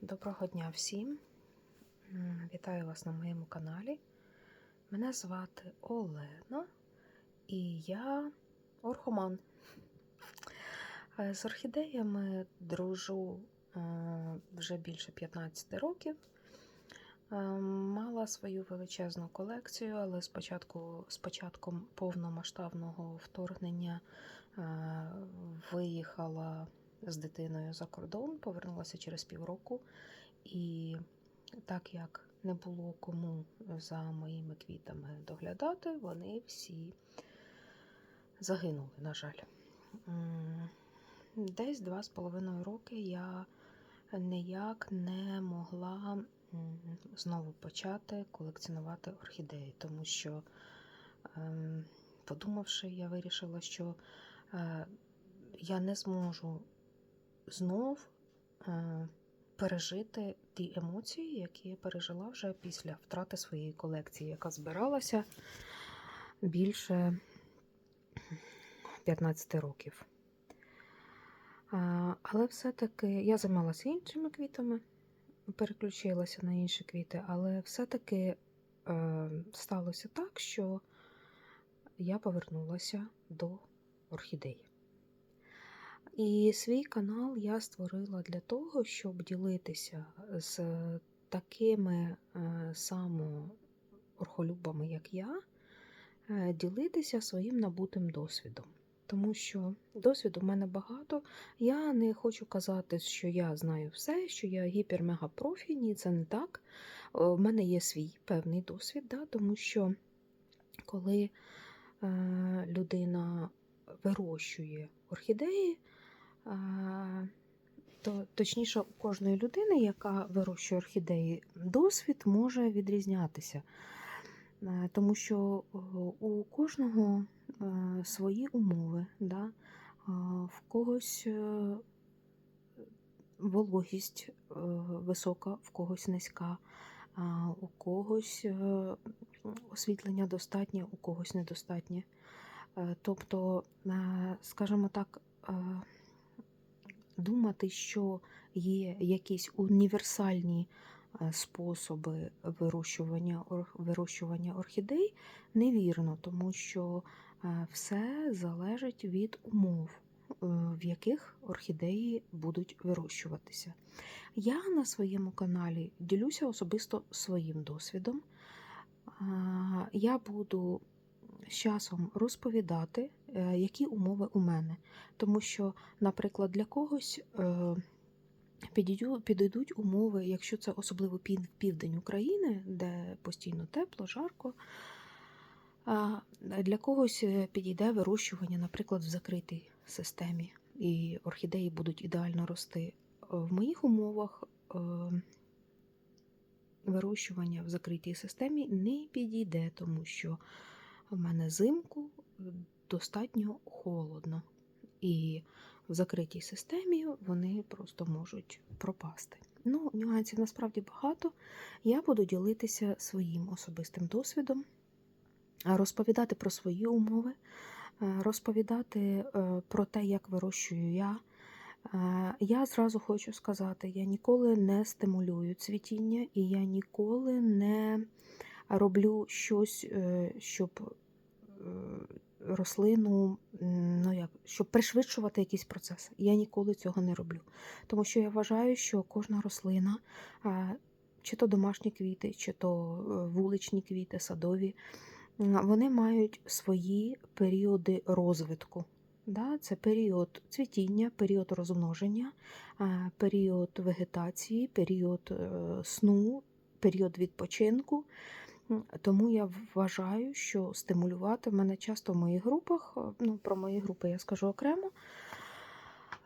Доброго дня всім. Вітаю вас на моєму каналі. Мене звати Олена і я орхоман. Е, З орхідеями дружу е, вже більше 15 років. Е, Мала свою величезну колекцію, але спочатку, з початком повномасштабного вторгнення виїхала з дитиною за кордон, повернулася через півроку. І так як не було кому за моїми квітами доглядати, вони всі загинули, на жаль. Десь два з половиною роки я ніяк не могла знову почати колекціонувати орхідеї, тому що, ем, подумавши, я вирішила, що е, я не зможу знов е, пережити ті емоції, які я пережила вже після втрати своєї колекції, яка збиралася більше 15 років. А, Але все-таки я займалася іншими квітами, переключилася на інші квіти, але все-таки е, сталося так, що я повернулася до орхідей. І свій канал я створила для того, щоб ділитися з такими е, само орхолюбами, як я, е, ділитися своїм набутим досвідом. Тому що досвіду в мене багато. Я не хочу казати, що я знаю все, що я гіпер-мега-профі. Ні, це не так. У мене є свій певний досвід, да, тому що коли е, людина вирощує орхідеї, е, то точніше, у кожної людини, яка вирощує орхідеї, досвід може відрізнятися. Тому що е, у кожного е, свої умови, да? в когось е, вологість висока, в когось низька, у когось освітлення достатнє, у когось недостатнє. Тобто, скажімо так, думати, що є якісь універсальні е, способи вирощування, вирощування орхідей, невірно, тому що е, все залежить від умов, е, в яких орхідеї будуть вирощуватися. Я на своєму каналі ділюся особисто своїм досвідом. Я буду з часом розповідати, які умови у мене. Тому що, наприклад, для когось е, підійдуть, умови, якщо це особливо південь України, де постійно тепло, жарко. Для когось е, підійде вирощування, наприклад, в закритій системі, і орхідеї будуть ідеально рости. Е, В моїх умовах е, вирощування в закритій системі не підійде, тому що в мене зимку достатньо холодно. І в закритій системі вони просто можуть пропасти. Ну, нюансів насправді багато. Я буду ділитися своїм особистим досвідом, розповідати про свої умови, е, розповідати е, про те, як вирощую я. Е, Я зразу хочу сказати, я ніколи не стимулюю цвітіння, і я ніколи не роблю щось, е, щоб е, рослину, ну як, щоб пришвидшувати якийсь процес. Я ніколи цього не роблю. Тому що я вважаю, що кожна рослина, чи то домашні квіти, чи то е, вуличні квіти, садові, вони мають свої періоди розвитку. Да? Це період цвітіння, період розмноження, період вегетації, період е, сну, період відпочинку. Тому я вважаю, що стимулювати в мене часто в моїх групах, е, ну про мої групи я скажу окремо.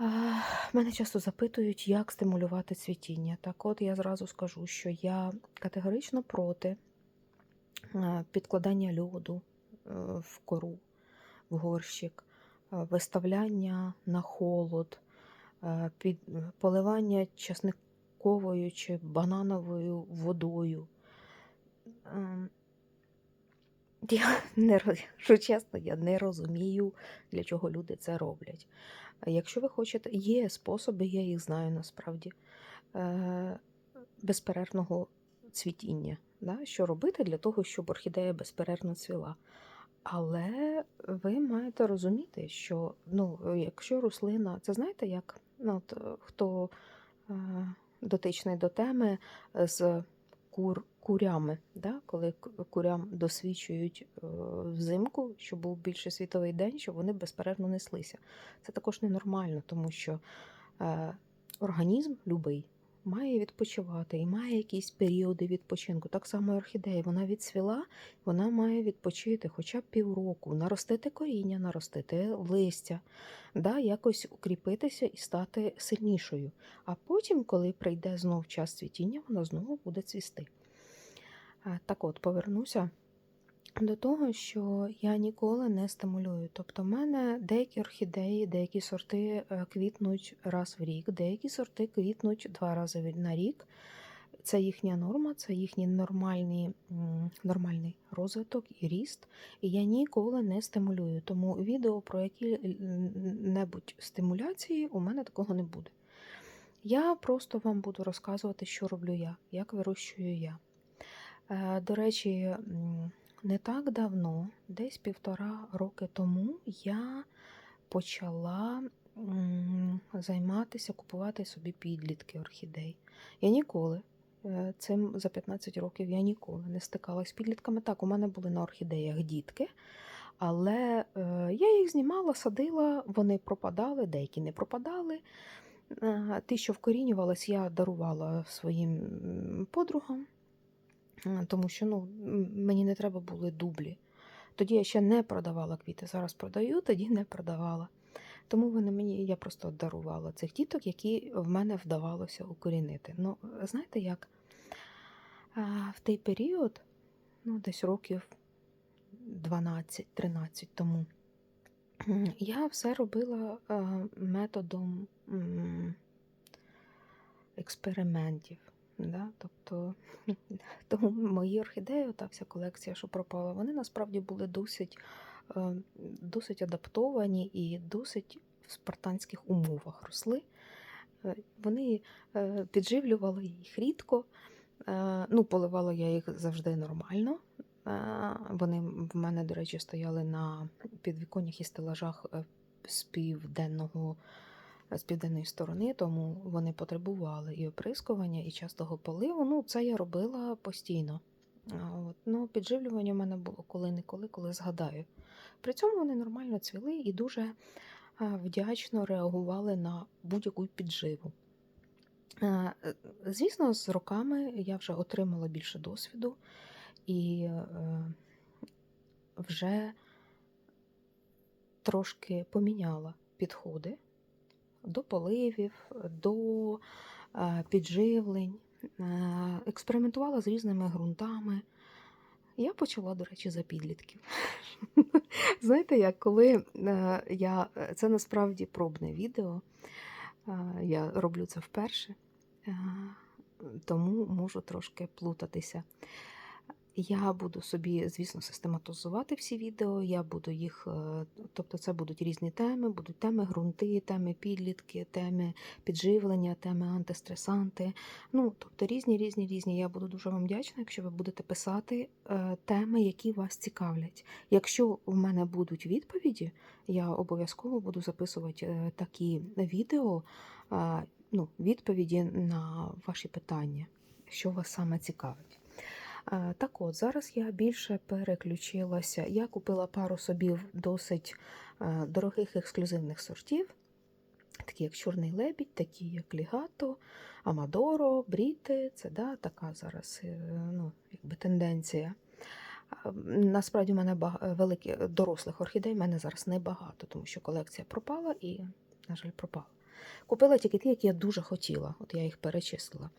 е, Мене часто запитують, як стимулювати цвітіння. Так от я зразу скажу, що я категорично проти е, підкладання льоду в кору, в горщик, виставляння на холод, поливання часниковою чи банановою водою. Я не що чесно, я не розумію, для чого люди це роблять. Якщо ви хочете, є способи, я їх знаю насправді. е, безперервного цвітіння. Да? Що робити для того, щоб орхідея безперервно цвіла. Але ви маєте розуміти, що ну, якщо рослина, це знаєте, як ну, от, хто е, дотичний до теми з кур, курями, да? коли курям досвідчують е, взимку, щоб був більше світовий день, щоб вони безперервно неслися. Це також ненормально, тому що е, організм любий має відпочивати і має якісь періоди відпочинку. Так само і орхідея, вона відсвіла, вона має відпочити хоча б півроку, наростити коріння, наростити листя, да, якось укріпитися і стати сильнішою. А потім, коли прийде знов час цвітіння, вона знову буде цвісти. Е, Так от, повернуся до того, що я ніколи не стимулюю. Тобто, в мене деякі орхідеї, деякі сорти е, квітнуть раз в рік, деякі сорти квітнуть два рази на рік. Це їхня норма, це їхній нормальний, нормальний розвиток і ріст. І я ніколи не стимулюю. Тому відео про які-небудь стимуляції у мене такого не буде. Я просто вам буду розказувати, що роблю я, як вирощую я. Е, До речі, не так давно, десь півтора роки тому, я почала займатися, купувати собі підлітки орхідей. Я ніколи е, цим за 15 років я ніколи не стикалась з підлітками. Так, у мене були на орхідеях дітки, але е, я їх знімала, садила, вони пропадали, деякі не пропадали. Е, Ті, що вкорінювалась, я дарувала своїм подругам. Тому що ну, мені не треба були дублі. Тоді я ще не продавала квіти. Зараз продаю, тоді не продавала. Тому вони мені, я просто дарувала цих діток, які в мене вдавалося укорінити. Ну, знаєте як? В той період, ну, десь років 12-13 тому, я все робила методом експериментів. Да? Тобто, тому мої орхідеї, та вся колекція, що пропала, вони насправді були досить, е, досить адаптовані і досить в спартанських умовах росли. Е, Вони е, підживлювали їх рідко. Ну, поливала я їх завжди нормально. Вони в мене, до речі, стояли на підвіконнях і стелажах з південного з південної сторони, тому вони потребували і оприскування, і частого поливу. Ну, це я робила постійно. От. Ну, підживлювання в мене було коли-неколи, коли згадаю. При цьому вони нормально цвіли і дуже вдячно реагували на будь-яку підживу. Е, е, Звісно, з роками я вже отримала більше досвіду і е, вже трошки поміняла підходи до поливів, до е, підживлень, е, експериментувала з різними ґрунтами. Я почала, до речі, за підлітків. Знаєте, як коли е, я це насправді пробне відео, я роблю це вперше, тому можу трошки плутатися. Я буду собі, звісно, систематизувати всі відео. Я буду їх, е, тобто, це будуть різні теми, будуть теми ґрунти, теми підлітки, теми підживлення, теми антистресанти. Ну, тобто різні, різні, різні. Я буду дуже вам вдячна, якщо ви будете писати е, теми, які вас цікавлять. Якщо в мене будуть відповіді, я обов'язково буду записувати е, такі відео, ну, відповіді на ваші питання, що вас саме цікавить. Е, Так от, зараз я більше переключилася. Я купила пару собі досить е, дорогих ексклюзивних сортів, такі як Чорний лебідь, такі як Лігато, Амадоро, Бріти. Це да, така зараз е, ну, якби тенденція. Насправді, в мене великі дорослих орхідей, в мене зараз небагато, тому що колекція пропала і, на жаль, пропала. Купила тільки ті, які я дуже хотіла, от я їх перечислила.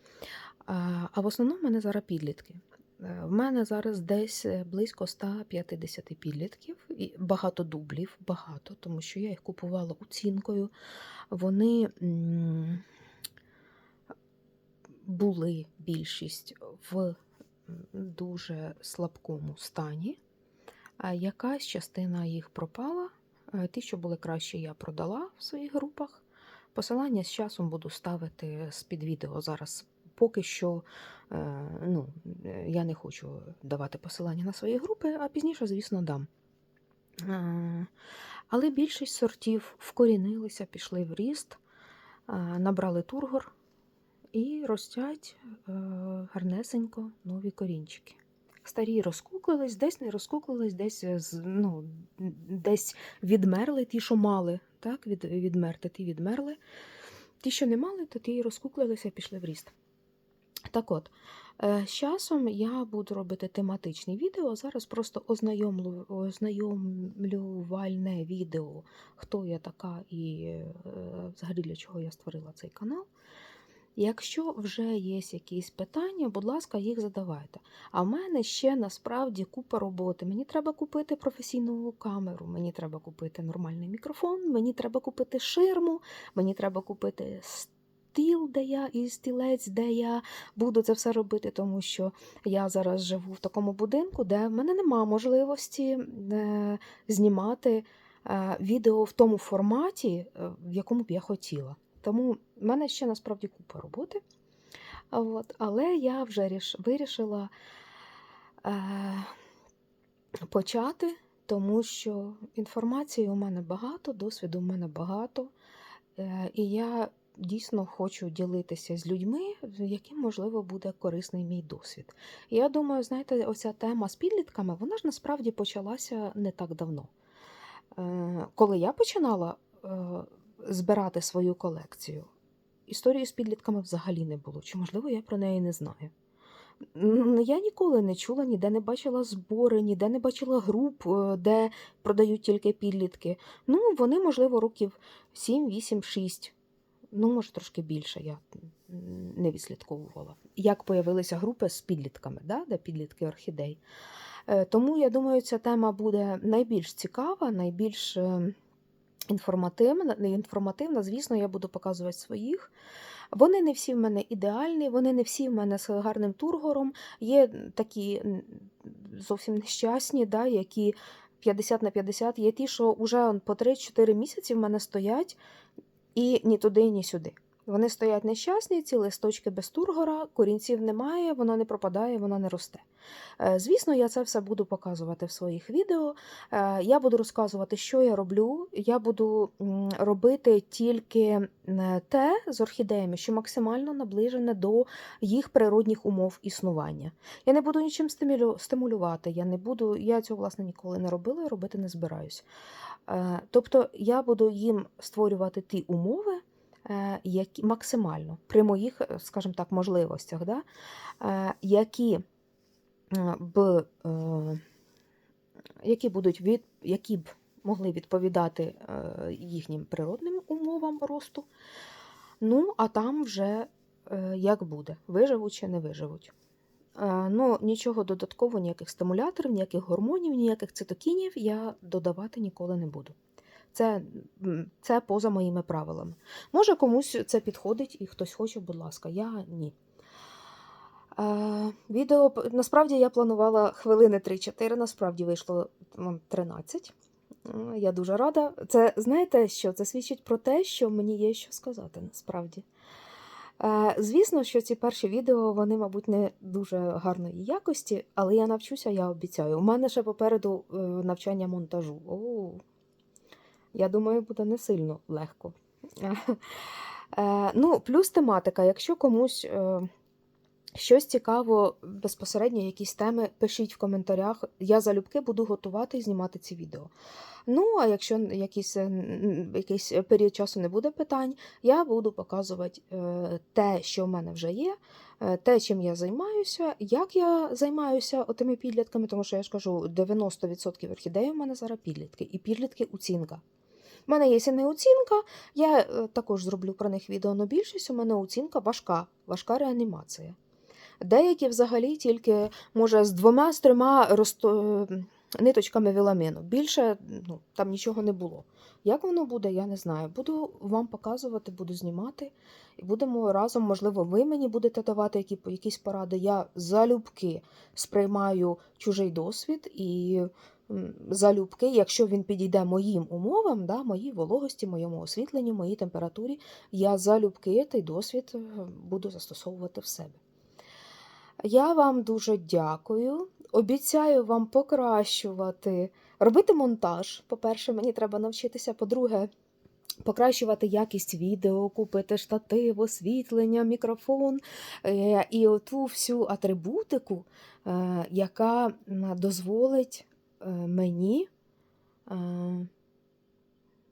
А в основному в мене зараз підлітки. Е, В мене зараз десь е, близько 150 підлітків, і багато дублів, багато, тому що я їх купувала оцінкою. Вони були більшість в дуже слабкому стані. Якась частина їх пропала. Е, Ті, що були краще, я продала в своїх групах. Посилання з часом буду ставити з-під відео зараз. Поки що е, ну, е, я не хочу давати посилання на свої групи, а пізніше, звісно, дам. Е, Але більшість сортів вкорінилися, пішли в ріст, набрали тургор і ростять гарнесенько нові корінчики. Старі розкуклились, десь не розкуклились, десь, ну, десь відмерли ті, що мали, так, від, відмерти, ті відмерли. Ті, що не мали, то ті розкуклилися пішли в ріст. Так от, е, з часом я буду робити тематичні відео. Зараз просто ознайомлю, ознайомлювальне відео, хто я така і е, взагалі для чого я створила цей канал. Якщо вже є якісь питання, будь ласка, їх задавайте. А в мене ще насправді купа роботи. Мені треба купити професійну камеру, мені треба купити нормальний мікрофон, мені треба купити ширму, мені треба купити стіл, де я і стілець, де я буду це все робити, тому що я зараз живу в такому будинку, де в мене нема можливості е, знімати е, відео в тому форматі, е, в якому б я хотіла. Тому в мене ще насправді купа роботи. От, але я вже ріш, вирішила е, почати, тому що інформації у мене багато, досвіду у мене багато. І я дійсно хочу ділитися з людьми, яким, можливо, буде корисний мій досвід. Я думаю, знаєте, оця тема з підлітками, вона ж насправді почалася не так давно. Е, коли я починала е, збирати свою колекцію, історії з підлітками взагалі не було. Чи, можливо, я про неї не знаю. Я ніколи не чула, ніде не бачила збори, ніде не бачила груп, е, де продають тільки підлітки. Ну, вони, можливо, років 7, 8, 6. Ну, може, трошки більше я не відслідковувала. Як появилися групи з підлітками, да? де підлітки орхідей. Е, Тому я думаю, ця тема буде найбільш цікава, найбільш е, інформативна. інформативна. Звісно, я буду показувати своїх. Вони не всі в мене ідеальні, вони не всі в мене з гарним тургором. Є такі зовсім нещасні, да, які 50 на 50, є ті, що вже по 3-4 місяці в мене стоять і ні туди, ні сюди. Вони стоять нещасні, ці листочки без тургора, корінців немає, воно не пропадає, воно не росте. Е, Звісно, я це все буду показувати в своїх відео. Е, Я буду розказувати, що я роблю. Я буду робити тільки те з орхідеями, що максимально наближене до їх природних умов існування. Я не буду нічим стимулювати, я не буду, я цього власне ніколи не робила і робити не збираюсь. Е, Тобто я буду їм створювати ті умови, які максимально при моїх, е, скажімо так, можливостях, да, е, які е, б, е, які будуть від, які б могли відповідати е, їхнім природним умовам росту. Ну, а там вже е, як буде, виживуть чи не виживуть. Е, Ну, нічого додатково, ніяких стимуляторів, ніяких гормонів, ніяких цитокінів я додавати ніколи не буду. Це, це поза моїми правилами. Може, комусь це підходить і хтось хоче, будь ласка, я ні. Е, відео насправді я планувала хвилини 3-4, насправді вийшло 13. Е, Я дуже рада. Це знаєте що? Це свідчить про те, що мені є що сказати насправді. Е, Звісно, що ці перші відео, вони, мабуть, не дуже гарної якості, але я навчуся, я обіцяю. У мене ще попереду е, навчання монтажу. О, я думаю, буде не сильно легко. Е, Ну, плюс тематика. Якщо комусь е, щось цікаво, безпосередньо якісь теми, пишіть в коментарях. Я залюбки буду готувати і знімати ці відео. Ну, а якщо якийсь, якийсь період часу не буде питань, я буду показувати е, те, що в мене вже є, е, те, чим я займаюся, як я займаюся отими підлітками, тому що я ж кажу, 90% орхідеї в мене зараз підлітки, і підлітки оцінка. У мене є не оцінка, я е, також зроблю про них відео, але більшість у мене оцінка важка, важка реанімація. Деякі взагалі тільки, може, з двома, з трьома розто... ниточками віламину. Більше ну, там нічого не було. Як воно буде, я не знаю. Буду вам показувати, буду знімати. І будемо разом, можливо, ви мені будете давати які, якісь поради. Я залюбки сприймаю чужий досвід і залюбки, якщо він підійде моїм умовам, да, моїй вологості, моєму освітленню, моїй температурі, я залюбки той досвід е, буду застосовувати в себе. Я вам дуже дякую. Обіцяю вам покращувати, робити монтаж. По-перше, мені треба навчитися. По-друге, покращувати якість відео, купити штатив, освітлення, мікрофон е, і оту всю атрибутику, е, яка дозволить е, мені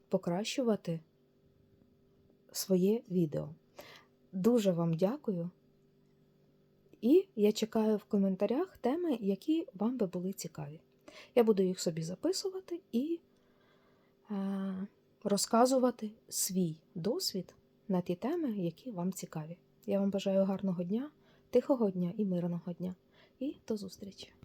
покращувати своє відео. Дуже вам дякую. І я чекаю в коментарях теми, які вам би були цікаві. Я буду їх собі записувати і е, розказувати свій досвід на ті теми, які вам цікаві. Я вам бажаю гарного дня, тихого дня і мирного дня. І до зустрічі!